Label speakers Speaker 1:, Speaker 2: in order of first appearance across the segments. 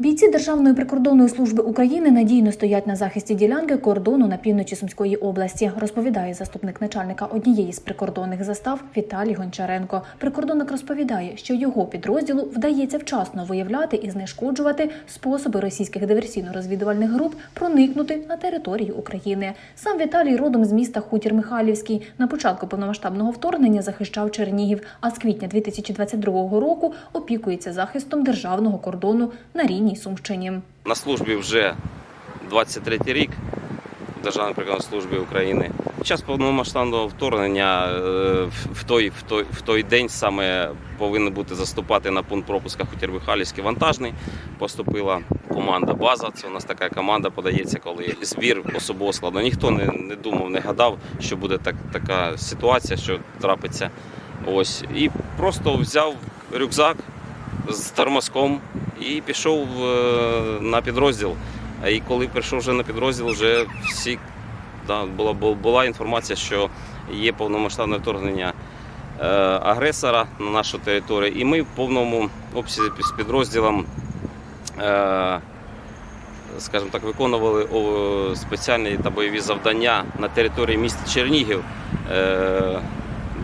Speaker 1: Бійці Державної прикордонної служби України надійно стоять на захисті ділянки кордону на півночі Сумської області, розповідає заступник начальника однієї з прикордонних застав Віталій Гончаренко. Прикордонник розповідає, що його підрозділу вдається вчасно виявляти і знешкоджувати способи російських диверсійно-розвідувальних груп проникнути на територію України. Сам Віталій родом з міста Хутір Михайлівський. На початку повномасштабного вторгнення захищав Чернігів, а з квітня 2022 року опікується захистом державного кордону на рідній Сумщині.
Speaker 2: На службі вже 23-й рік в Державній прикордонній службі України. Під час повномасштабного вторгнення е, в той, в, той, в той день саме повинен бути заступати на пункт пропуска Хутір Михайлівський вантажний. Поступила команда база. Це у нас така команда подається, коли збір особового складу. Ніхто не, не думав, не гадав, що буде так, така ситуація, що трапиться. Ось. І просто взяв рюкзак з термоском і пішов е, на підрозділ. І коли прийшов вже на підрозділ, вже всі да, була, була інформація, що є повномасштабне вторгнення е, агресора на нашу територію, і ми в повному обсязі з підрозділом, е, скажімо так, виконували спеціальні та бойові завдання на території міста Чернігів,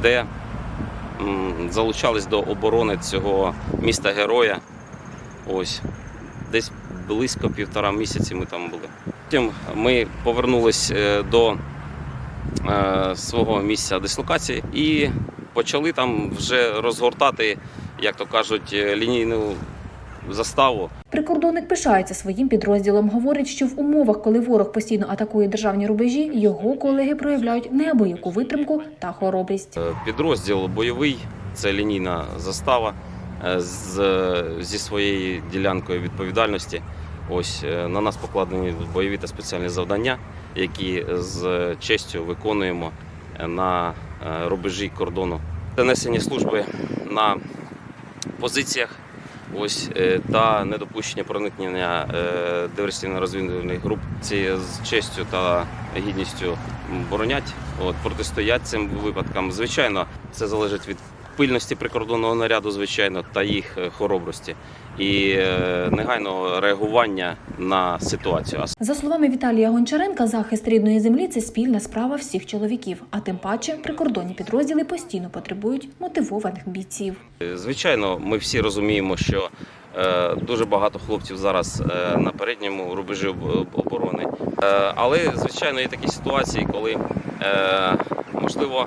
Speaker 2: де залучались до оборони цього міста героя. Ось десь близько півтора місяці ми там були. Потім ми повернулись е, до е, свого місця дислокації і почали там вже розгортати, як то кажуть, е, лінійну заставу.
Speaker 1: Прикордонник пишається своїм підрозділом. Говорить, що в умовах, коли ворог постійно атакує державні рубежі, його колеги проявляють неабияку витримку та хоробрість.
Speaker 2: Підрозділ бойовий це лінійна застава з, зі своєю ділянкою відповідальності. Ось е, на нас покладені бойові та спеціальні завдання, які з честю виконуємо на е, рубежі кордону. Несення служби на позиціях. Ось е, та недопущення проникнення е, диверсійно-розвідувальних груп ці з честю та гідністю боронять, от протистоять цим випадкам. Звичайно, це залежить від пильності прикордонного наряду, звичайно, та їх е, хоробрості і е, негайного реагування на ситуацію.
Speaker 1: За словами Віталія Гончаренка, захист рідної землі це спільна справа всіх чоловіків. А тим паче прикордонні підрозділи постійно потребують мотивованих бійців.
Speaker 2: Е, Звичайно, ми всі розуміємо, що дуже багато хлопців зараз на передньому рубежі оборони. Але, звичайно, є такі ситуації, коли можливо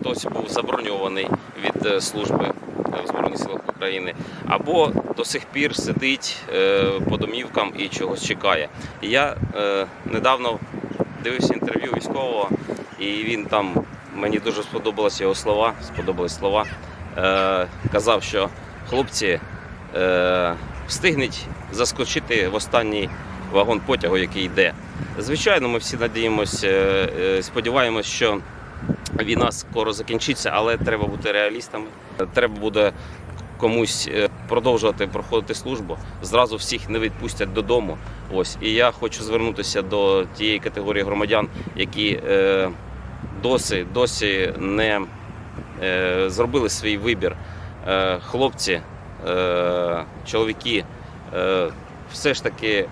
Speaker 2: хтось був заброньований від е, служби в Збройних силах України, або до сих пір сидить е, по домівкам і чогось чекає. Я е, недавно дивився інтерв'ю військового, і він там мені дуже сподобалися його слова. Сподобались слова. Е, казав, що хлопці е, встигнуть заскочити в останній вагон потягу, який йде. Звичайно, ми всі надіємося, е, е, сподіваємось, що війна скоро закінчиться, але треба бути реалістами. Треба буде комусь е, продовжувати проходити службу. Зразу всіх не відпустять додому. Ось і я хочу звернутися до тієї категорії громадян, які е, досі, досі не е, зробили свій вибір. Е, хлопці, е, чоловіки, е, все ж таки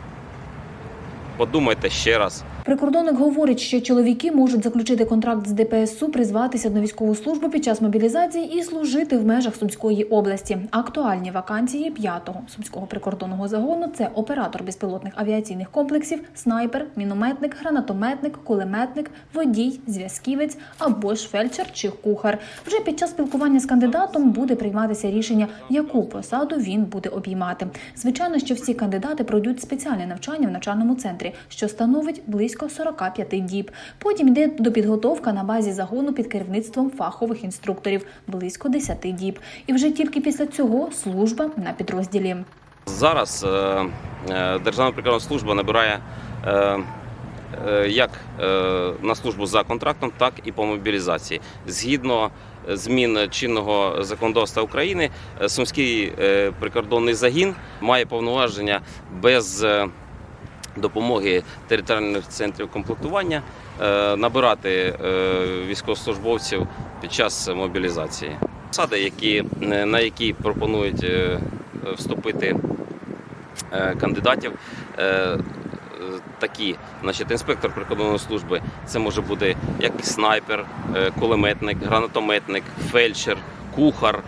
Speaker 2: подумайте ще раз.
Speaker 1: Прикордонник говорить, що чоловіки можуть заключити контракт з ДПСУ, призватися на військову службу під час мобілізації і служити в межах Сумської області. Актуальні вакансії п'ятого сумського прикордонного загону це оператор безпілотних авіаційних комплексів, снайпер, мінометник, гранатометник, кулеметник, водій, зв'язківець або ж фельдшер чи кухар. Вже під час спілкування з кандидатом буде прийматися рішення, яку посаду він буде обіймати. Звичайно, що всі кандидати пройдуть спеціальне навчання в навчальному центрі, що становить близько 45 діб. Потім йде до підготовка на базі загону під керівництвом фахових інструкторів близько 10 діб. І вже тільки після цього служба на підрозділі.
Speaker 2: Зараз е, е, Державна прикордонна служба набирає е, як на службу за контрактом, так і по мобілізації. Згідно змін чинного законодавства України, Сумський прикордонний загін має повноваження без допомоги територіальних центрів комплектування е, набирати е, військовослужбовців під час мобілізації. Посади, які, е, на які пропонують вступити кандидатів. Такі, значить, інспектор прикордонної служби це може бути як снайпер, кулеметник, гранатометник, фельдшер, кухар,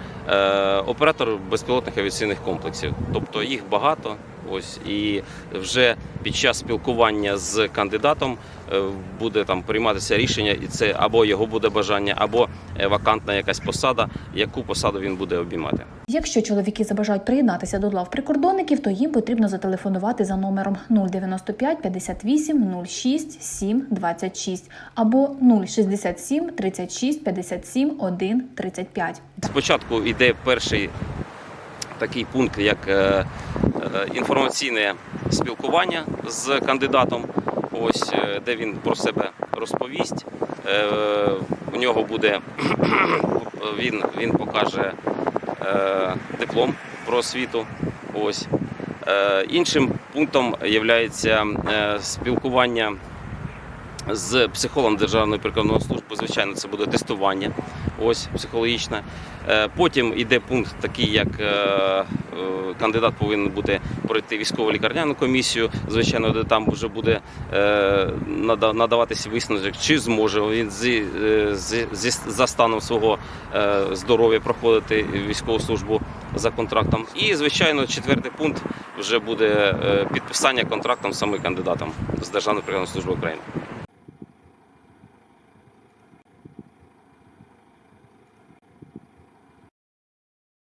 Speaker 2: оператор безпілотних авіаційних комплексів. Тобто їх багато. Ось і вже під час спілкування з кандидатом е, буде там прийматися рішення, і це або його буде бажання, або е, вакантна якась посада, яку посаду він буде обіймати.
Speaker 1: Якщо чоловіки забажають приєднатися до лав прикордонників, то їм потрібно зателефонувати за номером 095 58 06 7 26 або 067 36 57 1 35.
Speaker 2: Спочатку йде перший такий пункт, як е, інформаційне спілкування з кандидатом. Ось е, де він про себе розповість. Е, У нього буде він, він покаже е, диплом про освіту. Ось. Е, Іншим пунктом є спілкування з психологом Державної прикордонної служби. Звичайно, це буде тестування. Ось психологічне. Е, Потім йде пункт такий, як е, е, кандидат повинен буде пройти військово лікарняну комісію. Звичайно, де там вже буде е, надаватися висновок, чи зможе він зі, е, зі, зі, за станом свого е, здоров'я проходити військову службу за контрактом. І, звичайно, четвертий пункт вже буде е, підписання контрактом саме кандидатом з Державної прикордонної служби України.